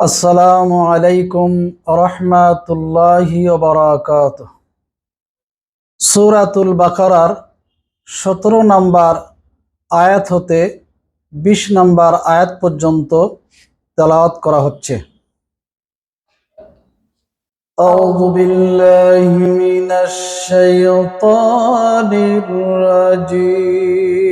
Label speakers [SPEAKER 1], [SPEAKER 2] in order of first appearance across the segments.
[SPEAKER 1] আসসালামু আলাইকুম রহমাতুল্লাহি বারাকাত সুরাতুল বাকারার সতেরো নম্বর আয়াত হতে বিশ নম্বর আয়াত পর্যন্ত তেলাওয়াত করা হচ্ছে أعوذ بالله من الشيطان الرجيم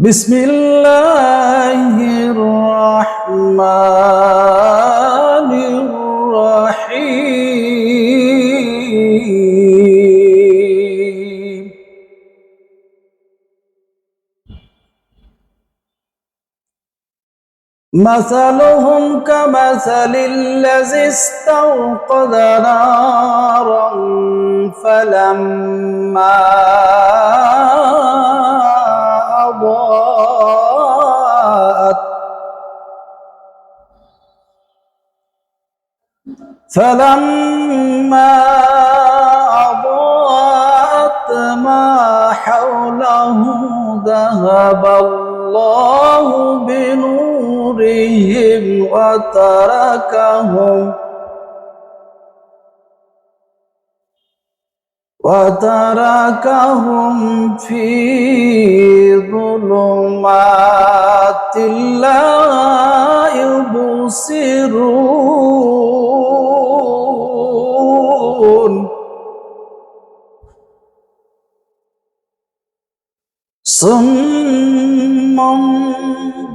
[SPEAKER 1] بسم الله الرحمن الرحيم. مثلهم كمثل الذي استوقد نارا فلما فلما أضاءت ما حوله ذهب الله بنورهم وتركهم وتركهم في ظلمات لا صم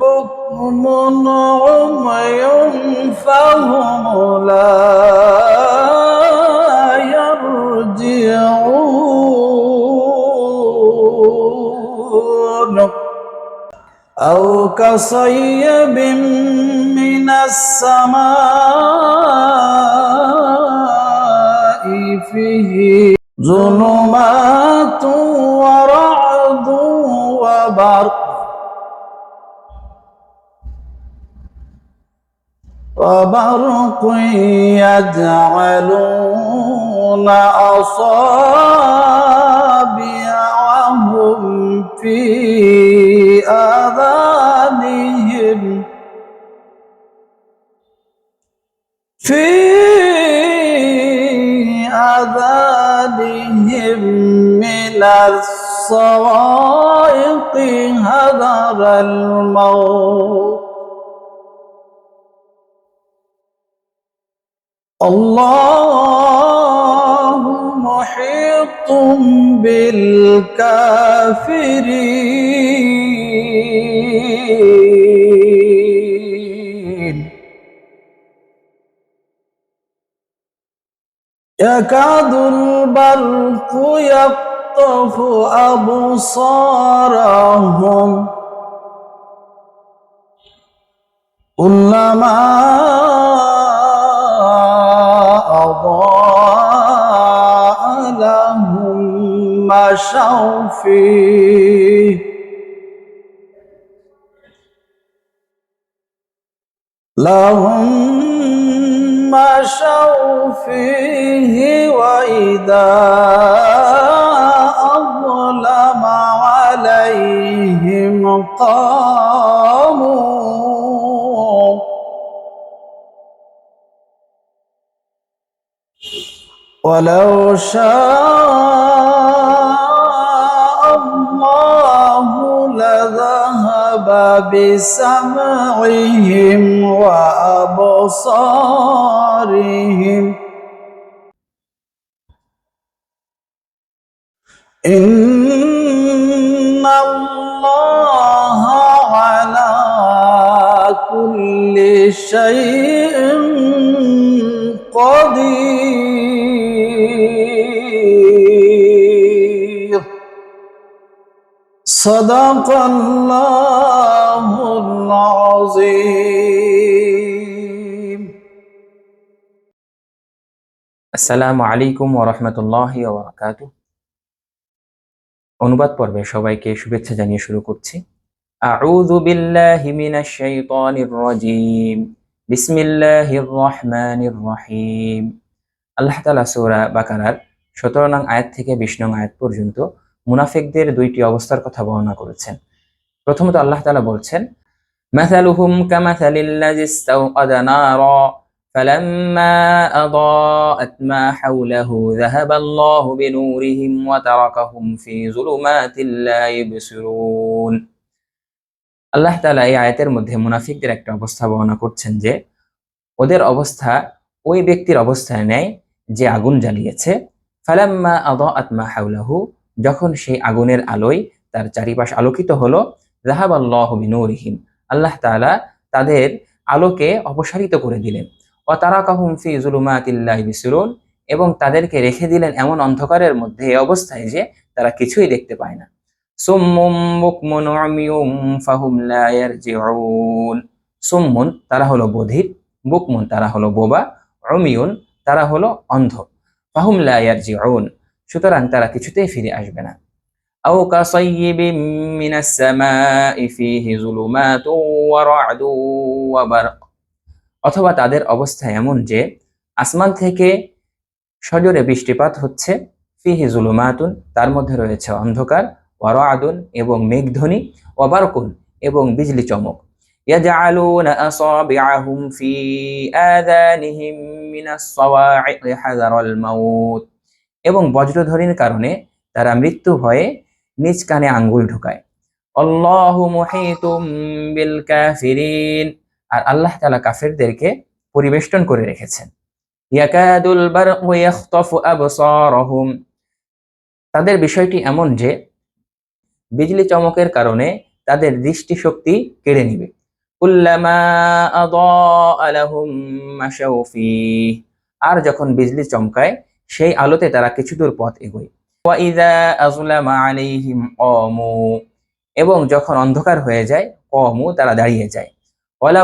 [SPEAKER 1] بكم عمي فهم لا يرجعون. أو كصيب من السماء فيه ظلمات ورعد وبرق يجعلون أصابعهم في آذانهم. في آذانهم من الصواعق هذر الموت. الله محيط بالكافرين. يكاد البرق يقطف أبصارهم. كلما مشوا فيه لهم مشوا فيه وإذا أظلم عليهم قاموا. ولو شاء بسمعهم وأبصارهم. إن الله على كل شيء قدير. صدق الله العظيم
[SPEAKER 2] আসসালামু আলাইকুম ওরহমতুল্লাহি ওবরাকাত অনুবাদ পর্বে সবাইকে শুভেচ্ছা জানিয়ে শুরু করছি আউযু বিল্লাহি মিনাশ শাইতানির রাজীম বিসমিল্লাহির রহমানির রহিম আল্লাহ তালা সৌরা বাকারার সতেরো নং আয়াত থেকে বিশ নং আয়াত পর্যন্ত মুনাফিকদের দুইটি অবস্থার কথা বর্ণনা করেছেন প্রথমত আল্লাহ তালা বলছেন مثلهم كمثل الذي استوقد نارا فلما أضاءت ما حوله ذهب الله بنورهم وتركهم في ظلمات لا يبصرون আল্লাহ তাআলা এই আয়াতের মধ্যে মুনাফিকদের একটা অবস্থা বর্ণনা করছেন যে ওদের অবস্থা ওই ব্যক্তির অবস্থায় নেয় যে আগুন জ্বালিয়েছে ফালাম্মা আদাআত মা হাওলাহু যখন সেই আগুনের আলোয় তার চারিপাশ আলোকিত হলো রাহাবাল্লাহ বিনুরিহিম। আল্লাহ তালা তাদের আলোকে অপসারিত করে দিলেন। ও তারা কাহুম ফি জুলুমাতিল্লাহি বিসিরুন এবং তাদেরকে রেখে দিলেন এমন অন্ধকারের মধ্যে এই অবস্থায় যে তারা কিছুই দেখতে পায় না। সুম্মুন তারা হলো বধির, বুকমুন তারা হলো বোবা, উমিয়ুন তারা হলো অন্ধ, ফাহুম লায়ার ইয়ারজিউন। সুতরাং তারা কিছুতেই ফিরে আসবে না। أو كصيب من السماء فيه ظلمات ورعد وبرق অথবা তাদের অবস্থা এমন যে আসমান থেকে সজোরে বৃষ্টিপাত হচ্ছে ফিহি জুলুমাতুন তার মধ্যে রয়েছে অন্ধকার ওয়ারাদুন এবং মেঘধ্বনি ওয়াবারকুন এবং বিজলি চমক يجعلون أصابعهم في آذانهم من الصواعق حذر الموت এবং বজ্রধ্বনির কারণে তারা মৃত্যু ভয়ে নিজ কানে আঙ্গুল ঢুকায়। আল্লাহু মুহিতুম বিল আর আল্লাহ তাআলা কাফেরদেরকে পরিবেষ্টন করে রেখেছেন। তাদের বিষয়টি এমন যে, বিজলি চমকের কারণে তাদের দৃষ্টিশক্তি কেড়ে নিবে। আর যখন বিজলি চমকায়, সেই আলোতে তারা কিছু দূর পথ এগোয়। এবং যখন অন্ধকার হয়ে যায় কমু তারা দাঁড়িয়ে যায়। ওয়া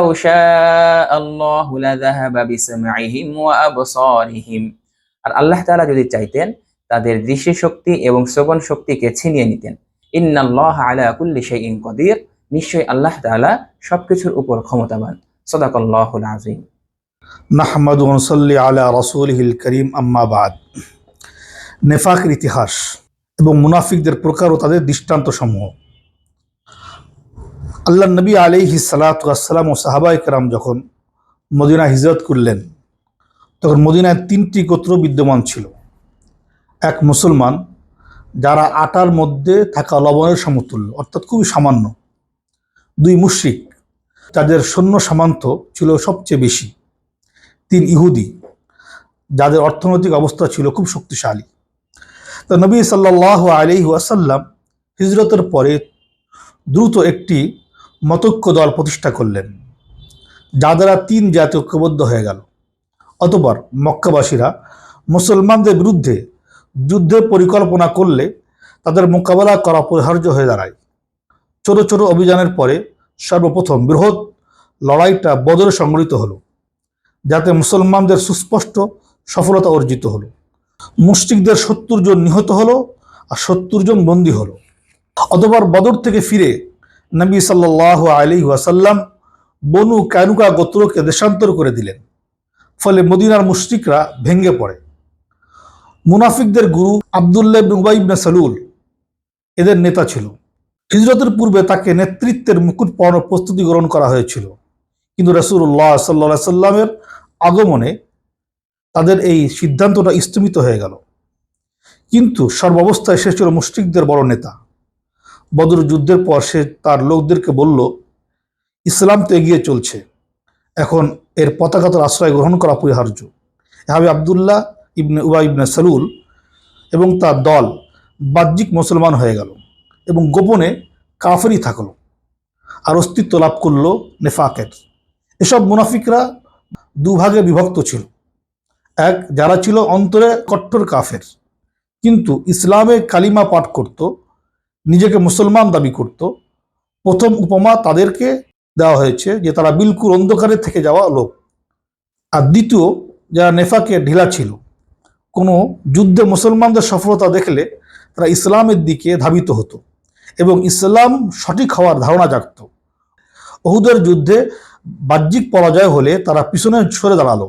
[SPEAKER 2] আর আল্লাহ তাআলা যদি চাইতেন, তাদের দৃষ্টিশক্তি এবং শ্রবণ শক্তিকে ছিনিয়ে নিতেন। ইন্নাল্লাহ আলা কুল্লি শাইইন কদির। নিশ্চয়ই আল্লাহ তাআলা সবকিছুর উপর ক্ষমতাবান। সদাকাল্লাহুল আযীম।
[SPEAKER 3] নাহমাদ ওনসল্লি আলা রসুলহিল করিম আম্মাবাদ নেফাকের ইতিহাস এবং মুনাফিকদের প্রকার ও তাদের দৃষ্টান্ত সমূহ আল্লাহ নবী আলিহি সালাতাম ও সাহাবা একরাম যখন মদিনা হিজরত করলেন, তখন মদিনায় তিনটি গোত্র বিদ্যমান ছিল। এক মুসলমান, যারা আটার মধ্যে থাকা লবণের সমতুল্য, অর্থাৎ খুবই সামান্য। দুই মুশরিক, যাদের সৈন্য সামান্ত ছিল সবচেয়ে বেশি। তিন ইহুদি, যাদের অর্থনৈতিক অবস্থা ছিল খুব শক্তিশালী। তো নবী সাল্লাহ আলি ওয়াসাল্লাম হিজরতের পরে দ্রুত একটি মতৈক্য দল প্রতিষ্ঠা করলেন, যা দ্বারা তিন জাতি ঐক্যবদ্ধ হয়ে গেল। অতপর মক্কাবাসীরা মুসলমানদের বিরুদ্ধে যুদ্ধের পরিকল্পনা করলে তাদের মোকাবেলা করা অপরিহার্য হয়ে দাঁড়ায়। ছোট ছোট অভিযানের পরে সর্বপ্রথম বৃহৎ লড়াইটা বদরে সংগঠিত হলো, যাতে মুসলমানদের সুস্পষ্ট সফলতা অর্জিত হলো। মুশরিকদের সত্তর জন নিহত হলো আর সত্তর জন বন্দী হলো। অতবার বদর থেকে ফিরে নবী সাল্লাহ আলী ওয়াসাল্লাম বনু ক্যানুকা গোত্রকে দেশান্তর করে দিলেন। ফলে মদিনার মুশরিকরা ভেঙ্গে পড়ে। মুনাফিকদের গুরু আবদুল্লাহ ইবনে সালুল এদের নেতা ছিল। হিজরতের পূর্বে তাকে নেতৃত্বের মুকুট পাওয়ানোর প্রস্তুতি গ্রহণ করা হয়েছিল। কিন্তু রসুল্লাহ সাল্লা সাল্লামের আগমনে তাদের এই সিদ্ধান্তটা স্থমিত হয়ে গেল। কিন্তু সর্বাবস্থায় সে ছিল মুশরিকদের বড় নেতা। বদর যুদ্ধের পর সে তার লোকদেরকে বলল, ইসলাম তো এগিয়ে চলছে। এখন এর পতাকাতর আশ্রয় গ্রহণ করা পরিহার্য। এভাবে আবদুল্লাহ ইবনে উবা ইবনে সালুল এবং তার দল বাহ্যিক মুসলমান হয়ে গেল এবং গোপনে কাফেরই থাকল আর অস্তিত্ব লাভ করল নেফাকের। এসব মুনাফিকরা দুভাগে বিভক্ত ছিল। এক, যারা ছিল অন্তরে কট্টর কাফের, কিন্তু ইসলামে কালিমা পাঠ করত, নিজেকে মুসলমান দাবি করত। প্রথম উপমা তাদেরকে দেওয়া হয়েছে যে তারা বিলকুল অন্ধকারে থেকে যাওয়া লোক। আর দ্বিতীয়, যারা নেফাকে ঢিলা ছিল, কোনো যুদ্ধে মুসলমানদের সফলতা দেখলে তারা ইসলামের দিকে ধাবিত হতো এবং ইসলাম সঠিক হওয়ার ধারণা জাগত। ওহুদের যুদ্ধে বাহ্যিক পরাজয় হলে তারা পিছনে সরে দাঁড়াল।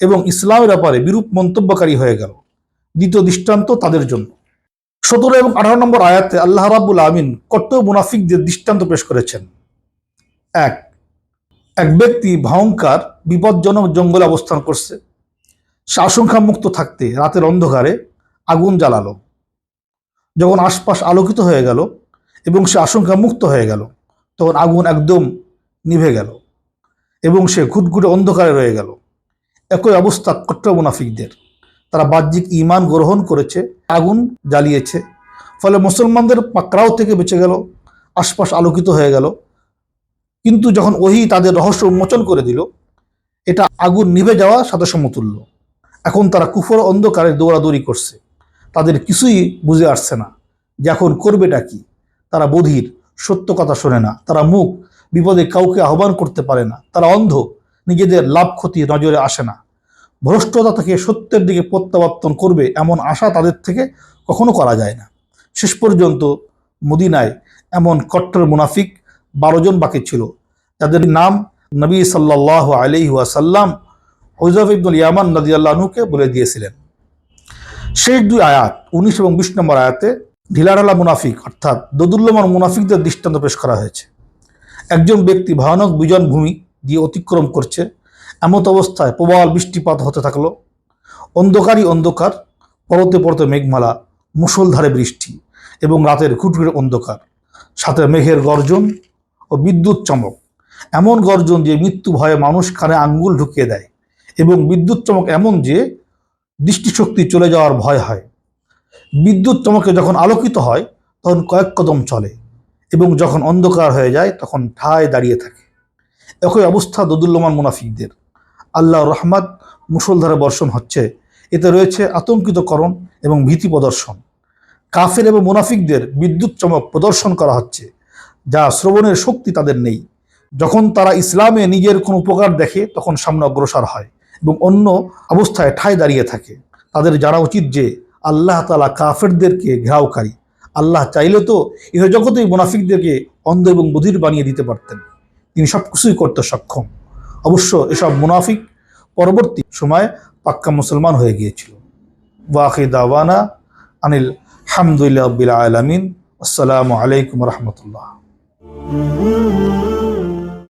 [SPEAKER 3] এবং ইসলামের ব্যাপারে বিরূপ মন্তব্যকারী হয়ে গেল। দ্বিতীয় দৃষ্টান্ত তাদের জন্য। সতেরো এবং আঠারো নম্বর আয়াতে আল্লাহ রাব্বুল আমিন কট্টর মুনাফিকদের দৃষ্টান্ত পেশ করেছেন। এক এক ব্যক্তি ভয়ঙ্কর বিপজ্জনক জঙ্গলে অবস্থান করছে। সে আশঙ্কা মুক্ত থাকতে রাতের অন্ধকারে আগুন জ্বালালো। যখন আশপাশ আলোকিত হয়ে গেল এবং সে আশঙ্কা মুক্ত হয়ে গেল, তখন আগুন একদম নিভে গেল এবং সে ঘুটঘুটে অন্ধকারে রয়ে গেল। একই অবস্থা কট্টর মুনাফিকদের। তারা বাহ্যিক ইমান গ্রহণ করেছে, আগুন জ্বালিয়েছে, ফলে মুসলমানদের পাকড়াও থেকে বেঁচে গেল, আশপাশ আলোকিত হয়ে গেল। কিন্তু যখন ওহি তাদের রহস্য উন্মোচন করে দিল, এটা আগুন নিভে যাওয়া সাথে সমতুল্য এখন তারা কুফর অন্ধকারে দৌড়াদৌড়ি করছে। তাদের কিছুই বুঝে আসছে না যে এখন করবেটা কি। তারা বধির, সত্য কথা শোনে না। তারা মুখ বিপদে কাউকে আহ্বান করতে পারে না। তারা অন্ধ নিজেদের লাভ ক্ষতি নজরে আসে না। ভ্রষ্টতা থেকে সত্যের দিকে প্রত্যাবর্তন করবে এমন আশা তাদের থেকে কখনো করা যায় না। শেষ পর্যন্ত মদিনায় এমন কট্টর মুনাফিক বারো জন বাকি ছিল, যাদের নাম নবী সাল্লাহ আলি ওয়াসাল্লাম হজরত ইবনুল ইয়ামান নদী আল্লাহনুকে বলে দিয়েছিলেন। শেষ দুই আয়াত, উনিশ এবং বিশ নম্বর আয়াতে ঢিলাঢালা মুনাফিক অর্থাৎ দদুল্যমান মুনাফিকদের দৃষ্টান্ত পেশ করা হয়েছে। একজন ব্যক্তি ভয়ানক বিজন ভূমি দিয়ে অতিক্রম করছে। এমত অবস্থায় প্রবল বৃষ্টিপাত হতে থাকল। অন্ধকারই অন্ধকার, পরতে পরতে মেঘমালা, মুষলধারে বৃষ্টি এবং রাতের খুটখুটে অন্ধকার। সাথে মেঘের গর্জন ও বিদ্যুৎ চমক। এমন গর্জন যে মৃত্যু ভয়ে মানুষ কানে আঙ্গুল ঢুকিয়ে দেয় এবং বিদ্যুৎ চমক এমন যে দৃষ্টিশক্তি চলে যাওয়ার ভয় হয়। বিদ্যুৎ চমকে যখন আলোকিত হয়, তখন কয়েক কদম চলে এবং যখন অন্ধকার হয়ে যায়, তখন ঠায় দাঁড়িয়ে থাকে। একই অবস্থা দদুল্যমান মুনাফিকদের। আল্লাহ রহমাত মুসলধারে বর্ষণ হচ্ছে। এতে রয়েছে আতঙ্কিতকরণ এবং ভীতি প্রদর্শন। কাফের এবং মুনাফিকদের বিদ্যুৎ চমক প্রদর্শন করা হচ্ছে, যা শ্রবণের শক্তি তাদের নেই। যখন তারা ইসলামে নিজের কোনো উপকার দেখে, তখন সামনে অগ্রসর হয় এবং অন্য অবস্থায় ঠায় দাঁড়িয়ে থাকে। তাদের জানা উচিত যে, আল্লাহ তালা কাফেরদেরকে ঘেরাওকারী। আল্লাহ চাইলে তো ইহ জগতেই মুনাফিকদেরকে অন্ধ এবং বধির বানিয়ে দিতে পারতেন। তিনি সব কিছুই করতে সক্ষম। অবশ্য এসব মুনাফিক পরবর্তী সময়ে পাক্কা মুসলমান হয়ে গিয়েছিল। ওয়াকি দাওয়ানা আনিল হামদুলিল্লাহ আলমিন। আসসালামু আলাইকুম রহমতুল্লাহ।